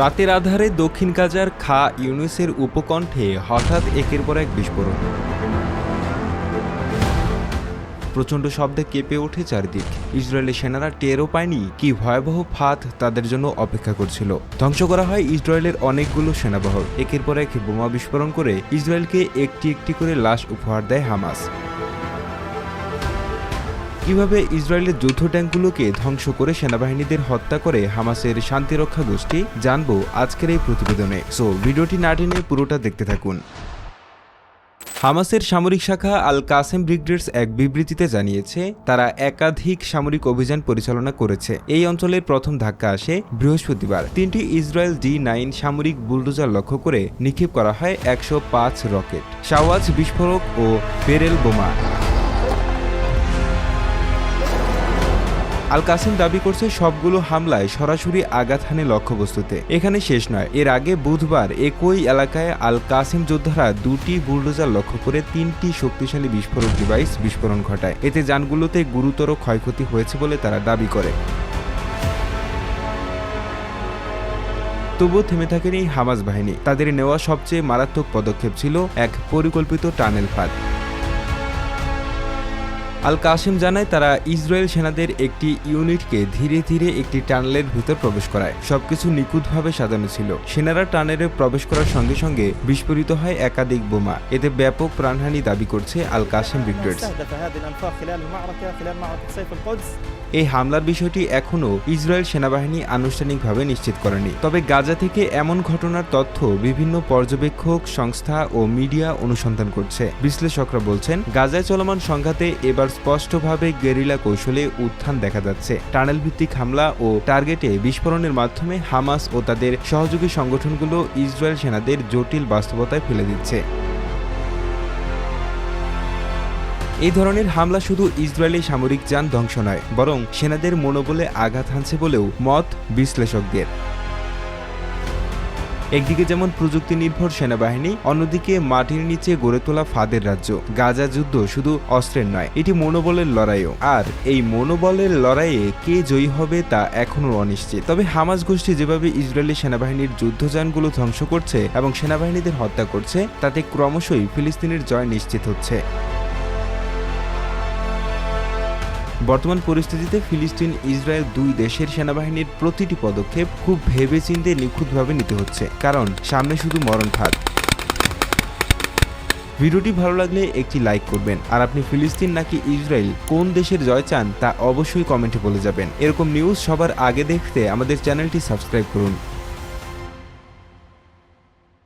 রাতের আধারে দক্ষিণ গাজার খা ইউনুসের উপকণ্ঠে হঠাৎ একের পর এক বিস্ফোরণ। প্রচণ্ড শব্দে কেঁপে ওঠে চারিদিক। ইসরায়েলের সেনারা টেরও পায়নি কি ভয়াবহ ফাঁদ তাদের জন্য অপেক্ষা করছিল। ধ্বংস করা হয় ইসরায়েলের অনেকগুলো সেনাবহর। একের পর এক বোমা বিস্ফোরণ করে ইসরায়েলকে একটি একটি করে লাশ উপহার দেয় হামাস। কীভাবে ইসরায়েলের যৌথ ট্যাঙ্কগুলোকে ধ্বংস করে সেনাবাহিনীদের হত্যা করে হামাসের শান্তিরক্ষা গোষ্ঠী, জানব আজকের এই প্রতিবেদনে। সো ভিডিওটি না টেনে পুরোটা দেখতে থাকুন। হামাসের সামরিক শাখা আল কাসেম ব্রিগেডস এক বিবৃতিতে জানিয়েছে, তারা একাধিক সামরিক অভিযান পরিচালনা করেছে। এই অঞ্চলের প্রথম ধাক্কা আসে বৃহস্পতিবার। তিনটি ইসরায়েল ডি নাইন সামরিক বুলডোজার লক্ষ্য করে নিক্ষেপ করা হয় একশো পাঁচ রকেট। শাওয়াজ বিস্ফোরক ও পেরেল বোমা। আল কাসিম দাবি করছে সবগুলো হামলায় সরাসরি আঘাত হানে লক্ষ্যবস্তুতে। এখানে শেষ নয়, এর আগে বুধবার একই এলাকায় আল কাসিম যোদ্ধারা দুটি বুলডোজার লক্ষ্য করে তিনটি শক্তিশালী বিস্ফোরক ডিভাইস বিস্ফোরণ ঘটায়। এতে যানগুলোতে গুরুতর ক্ষয়ক্ষতি হয়েছে বলে তারা দাবি করে। তবুও থেমে থাকেনি হামাজ বাহিনী। তাদের নেওয়া সবচেয়ে মারাত্মক পদক্ষেপ ছিল এক পরিকল্পিত টানেল ফাঁদ। আল কাসিম জানায় তারা ইসরায়েল সেনাদের একটি ইউনিটকে ধীরে ধীরে একটি টানেলের ভিতর প্রবেশ করায়। সবকিছু নিখুঁতভাবে সাজানো ছিল। সেনারা টানেলে প্রবেশ করার সঙ্গে সঙ্গে বিস্ফোরিত হয় একাধিক বোমা। এতে ব্যাপক প্রাণহানি দাবি করছে আল কাসিম ব্রিগেডস। এই হামলার বিষয়টি এখনও ইসরায়েল সেনাবাহিনী আনুষ্ঠানিকভাবে নিশ্চিত করেনি। তবে গাজা থেকে এমন ঘটনার তথ্য বিভিন্ন পর্যবেক্ষক, সংস্থা ও মিডিয়া অনুসন্ধান করছে। বিশ্লেষকরা বলছেন, গাজায় চলমান সংঘাতে এবার এবার স্পষ্টভাবে গেরিলা কৌশলে উত্থান দেখা যাচ্ছে। টানেল ভিত্তিক হামলা ও টার্গেটে বিস্ফোরণের মাধ্যমে হামাস ও তাদের সহযোগী সংগঠনগুলো ইসরায়েল সেনাদের জটিল বাস্তবতায় ফেলে দিচ্ছে। এই ধরনের হামলা শুধু ইসরায়েলি সামরিক যান ধ্বংস নয়, বরং সেনাদের মনোবলে আঘাত হানছে বলেও মত বিশ্লেষকদের। একদিকে যেমন প্রযুক্তি নির্ভর সেনাবাহিনী, অন্যদিকে মাটির নিচে গড়ে তোলা ফাদের রাজ্য। গাজা যুদ্ধ শুধু অস্ত্রের নয়, এটি মনোবলের লড়াইও। আর এই মনোবলের লড়াইয়ে কে জয়ী হবে তা এখনও অনিশ্চিত। তবে হামাস গোষ্ঠী যেভাবে ইসরায়েলি সেনাবাহিনীর যুদ্ধযানগুলো ধ্বংস করছে এবং সেনাবাহিনীদের হত্যা করছে, তাতে ক্রমশই ফিলিস্তিনের জয় নিশ্চিত হচ্ছে। বর্তমান পরিস্থিতিতে ফিলিস্তিন, ইসরায়েল দুই দেশের সেনাবাহিনীর প্রতিটি পদক্ষেপ খুব ভেবেচিন্তে নিখুঁতভাবে নিতে হচ্ছে। কারণ, সামনে শুধু মরণ ফাঁদ। ভিডিওটি ভালো লাগলে একটি লাইক করবেন। আর আপনি ফিলিস্তিন নাকি ইসরায়েল, কোন দেশের জয় চান তা অবশ্যই কমেন্টে বলে যাবেন। এরকম নিউজ সবার আগে দেখতে আমাদের চ্যানেলটি সাবস্ক্রাইব করুন।